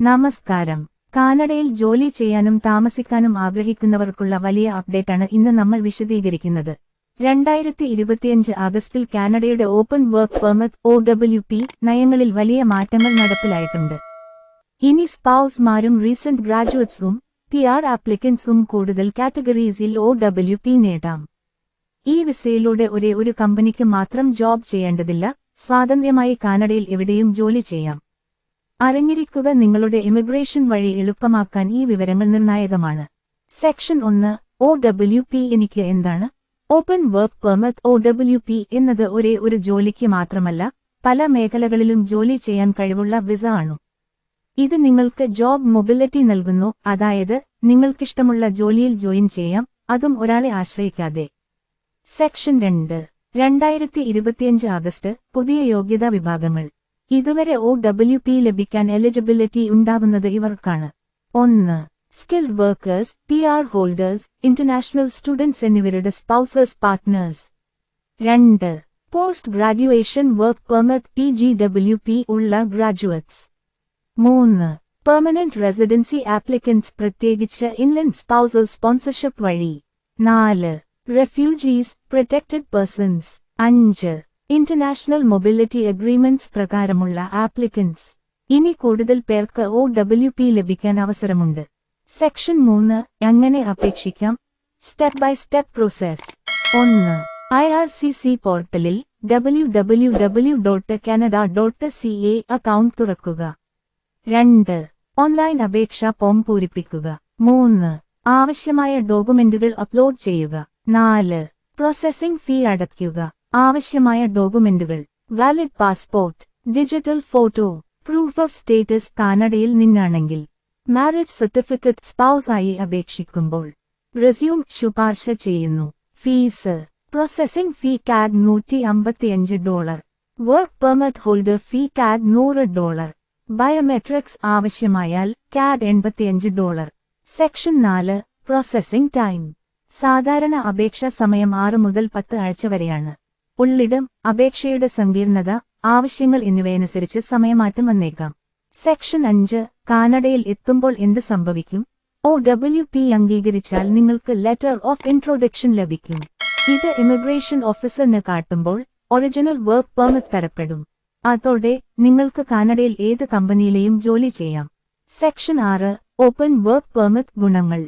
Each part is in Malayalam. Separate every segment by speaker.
Speaker 1: നമസ്കാരം. കാനഡയിൽ ജോലി ചെയ്യാനും താമസിക്കാനും ആഗ്രഹിക്കുന്നവർക്കുള്ള വലിയ അപ്ഡേറ്റാണ് ഇന്ന് നമ്മൾ വിശദീകരിക്കുന്നത്. രണ്ടായിരത്തി ഇരുപത്തിയഞ്ച് ആഗസ്റ്റിൽ കാനഡയുടെ open work permit O W P നയങ്ങളിൽ വലിയ മാറ്റങ്ങൾ നടപ്പിലായിട്ടുണ്ട്. ഇനി സ്പൗസ്മാരും റീസെന്റ് ഗ്രാജുവേറ്റ്സും പി ആർ ആപ്ലിക്കൻസും കൂടുതൽ കാറ്റഗറീസിൽ ഒ ഡബ്ല്യു പി നേടാം. ഈ വിസയിലൂടെ ഒരേ ഒരു കമ്പനിക്ക് മാത്രം ജോബ് ചെയ്യേണ്ടതില്ല. സ്വാതന്ത്ര്യമായി കാനഡയിൽ എവിടെയും ജോലി ചെയ്യാം. അറിഞ്ഞിരിക്കുക നിങ്ങളുടെ ഇമിഗ്രേഷൻ വഴി എളുപ്പമാക്കാൻ ഈ വിവരങ്ങൾ നിർണായകമാണ്. സെക്ഷൻ ഒന്ന് ഒ ഡബ്ല്യു പി എനിക്ക് എന്താണ്? Open work permit O W P എന്നത് ഒരേ ഒരു ജോലിക്ക് മാത്രമല്ല പല മേഖലകളിലും ജോലി ചെയ്യാൻ കഴിവുള്ള വിസ ആണ്. ഇത് നിങ്ങൾക്ക് ജോബ് മൊബിലിറ്റി നൽകുന്നു അതായത് നിങ്ങൾക്കിഷ്ടമുള്ള ജോലിയിൽ ജോയിൻ ചെയ്യാം അതും ഒരാളെ ആശ്രയിക്കാതെ. സെക്ഷൻ രണ്ട് രണ്ടായിരത്തി ഇരുപത്തിയഞ്ച് ആഗസ്റ്റ് പുതിയ യോഗ്യതാ വിഭാഗങ്ങൾ. ഇതുവരെ ഒ ഡബ്ല്യു പി ലഭിക്കാൻ എലിജിബിലിറ്റി ഉണ്ടാവുന്നത് ഇവർക്കാണ്. ഒന്ന് skilled workers P R holders international students എന്നിവരുടെ സ്പൗസേഴ്സ് പാർട്ട്നേഴ്സ് രണ്ട് post graduation work permit P G W P ഉള്ള ഗ്രാജുവേറ്റ്സ് മൂന്ന് പെർമനന്റ് റെസിഡൻസി ആപ്ലിക്കൻസ് പ്രത്യേകിച്ച് ഇൻലൻഡ് സ്പൗസൽ സ്പോൺസർഷിപ്പ് വഴി. നാല് റെഫ്യൂജീസ് പ്രൊട്ടക്റ്റഡ് പേഴ്സൺസ് അഞ്ച് ഇന്റർനാഷണൽ മൊബിലിറ്റി അഗ്രിമെന്റ്സ് പ്രകാരമുള്ള ആപ്ലിക്കൻസ് ഇനി കൂടുതൽ പേർക്ക് ഒ ഡബ്ല്യു പി ലഭിക്കാൻ അവസരമുണ്ട്. സെക്ഷൻ മൂന്ന് എങ്ങനെ അപേക്ഷിക്കാം? സ്റ്റെപ്പ് ബൈ സ്റ്റെപ്പ് പ്രോസസ് ഒന്ന് ഐ ആർ സി സി പോർട്ടലിൽ W W W dot Canada dot C A account തുറക്കുക. രണ്ട് ഓൺലൈൻ അപേക്ഷാ ഫോം പൂരിപ്പിക്കുക. മൂന്ന് ആവശ്യമായ ഡോക്യുമെന്റുകൾ അപ്ലോഡ് ചെയ്യുക. നാല് പ്രോസസ്സിംഗ് ഫീ അടയ്ക്കുക. ആവശ്യമായ ഡോക്യുമെന്റുകൾ. Valid passport digital photo proof of status കാനഡയിൽ നിന്നാണെങ്കിൽ മാരേജ് സർട്ടിഫിക്കറ്റ് സ്പൗസ് ആയി അപേക്ഷിക്കുമ്പോൾ റെസ്യൂം ശുപാർശ ചെയ്യുന്നു. ഫീസ് പ്രോസസ്സിംഗ് ഫീ കാഡ് നൂറ്റി അമ്പത്തിയഞ്ച് dollar. Work permit holder fee CAD നൂറ് ഡോളർ. ബയോമെട്രിക്സ് ആവശ്യമായാൽ കാഡ് എൺപത്തിയഞ്ച് ഡോളർ. സെക്ഷൻ നാല് പ്രോസസ്സിംഗ് ടൈം. സാധാരണ അപേക്ഷാ സമയം ആറ് മുതൽ പത്ത് ആഴ്ച വരെയാണ്. ഉള്ളിടം അപേക്ഷയുടെ സങ്കീർണത ആവശ്യങ്ങൾ എന്നിവയനുസരിച്ച് സമയമാറ്റം വന്നേക്കാം. സെക്ഷൻ അഞ്ച് കാനഡയിൽ എത്തുമ്പോൾ എന്ത് സംഭവിക്കും? ഒ ഡബ്ല്യു പി അംഗീകരിച്ചാൽ നിങ്ങൾക്ക് ലെറ്റർ ഓഫ് ഇൻട്രോഡക്ഷൻ ലഭിക്കും. ഇത് ഇമിഗ്രേഷൻ ഓഫീസറിന് കാട്ടുമ്പോൾ ഒറിജിനൽ വർക്ക് പെർമിറ്റ് തരപ്പെടും. അതോടെ നിങ്ങൾക്ക് കാനഡയിൽ ഏത് കമ്പനിയിലെയും ജോലി ചെയ്യാം. സെക്ഷൻ ആറ് ഓപ്പൺ വർക്ക് പെർമിറ്റ് ഗുണങ്ങൾ.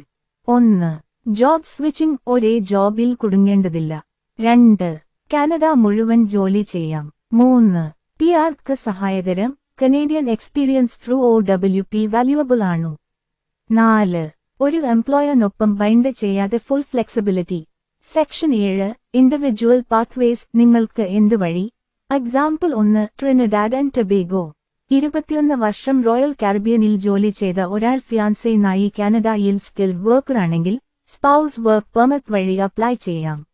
Speaker 1: ഒന്ന് ജോബ് സ്വിച്ചിംഗ് ഒരേ ജോബിൽ കുടുങ്ങേണ്ടതില്ല. രണ്ട് കാനഡ മുഴുവൻ ജോലി ചെയ്യാം. മൂന്ന് പി ആർക്ക് സഹായകരം Canadian experience through O W P valuable ആണു. നാല് ഒരു എംപ്ലോയറിനൊപ്പം ബൈൻഡ് ചെയ്യാതെ ഫുൾ ഫ്ലെക്സിബിലിറ്റി സെക്ഷൻ ഏഴ് ഇൻഡിവിജ്വൽ പാത്വേസ് നിങ്ങൾക്ക് എന്ത് വഴി? എക്സാമ്പിൾ ഒന്ന് ട്രിനഡാഡ് ആൻഡ് ടബേഗോ ഇരുപത്തിയൊന്ന് വർഷം റോയൽ കാരിബിയനിൽ ജോലി ചെയ്ത ഒരാൾ ഫിയാൻസെനായി കാനഡയിൽ സ്കിൽഡ് വർക്കറാണെങ്കിൽ സ്പൗസ് വർക്ക് പെർമിറ്റ് വഴി അപ്ലൈ ചെയ്യാം.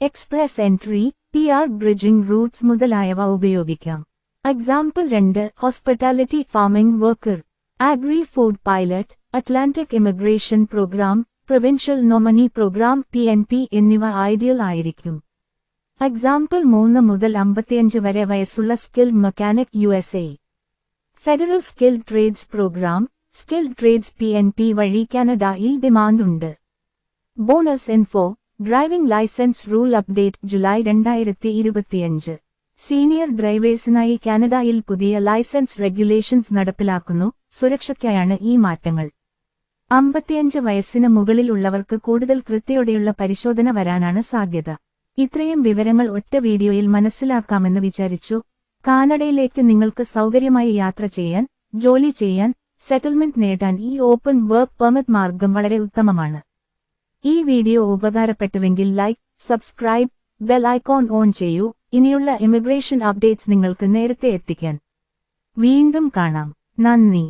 Speaker 1: Express entry P R bridging routes മുതലായവ ഉപയോഗിക്കാം. എക്സാമ്പിൾ രണ്ട് hospitality farming worker agri food pilot Atlantic immigration program provincial nominee program P N P എന്നിവ ഐഡിയൽ ആയിരിക്കും. എക്സാമ്പിൾ മൂന്ന് മുതൽ അമ്പത്തിയഞ്ച് വരെ വയസ്സുള്ള skill mechanic U S A federal skill trades program skill trades P N P വഴി കാനഡയിൽ ഡിമാൻഡ് ഉണ്ട്. Bonus info driving licence rule update July രണ്ടായിരത്തി ഇരുപത്തിയഞ്ച് സീനിയർ ഡ്രൈവേഴ്സിനായി കാനഡയിൽ പുതിയ ലൈസൻസ് റെഗുലേഷൻസ് നടപ്പിലാക്കുന്നു. സുരക്ഷയ്ക്കായാണ് ഈ മാറ്റങ്ങൾ. അമ്പത്തിയഞ്ച് വയസ്സിന് മുകളിലുള്ളവർക്ക് കൂടുതൽ കൃത്യയോടെയുള്ള പരിശോധന വരാനാണ് സാധ്യത. ഇത്രയും വിവരങ്ങൾ ഒറ്റ വീഡിയോയിൽ മനസ്സിലാക്കാമെന്ന് വിചാരിച്ചു. കാനഡയിലേക്ക് നിങ്ങൾക്ക് സൗകര്യമായി യാത്ര ചെയ്യാൻ ജോലി ചെയ്യാൻ സെറ്റിൽമെന്റ് നേടാൻ ഈ ഓപ്പൺ വർക്ക് പെർമിറ്റ് മാർഗം വളരെ ഉത്തമമാണ്. ഈ video ഉപകാരപ്പെട്ടുവെങ്കിൽ like subscribe bell icon on ചെയ്യൂ. ഇനിയുള്ള ഇമിഗ്രേഷൻ അപ്ഡേറ്റ്സ് നിങ്ങൾക്ക് നേരത്തെ എത്തിക്കാൻ വീണ്ടും കാണാം. നന്ദി.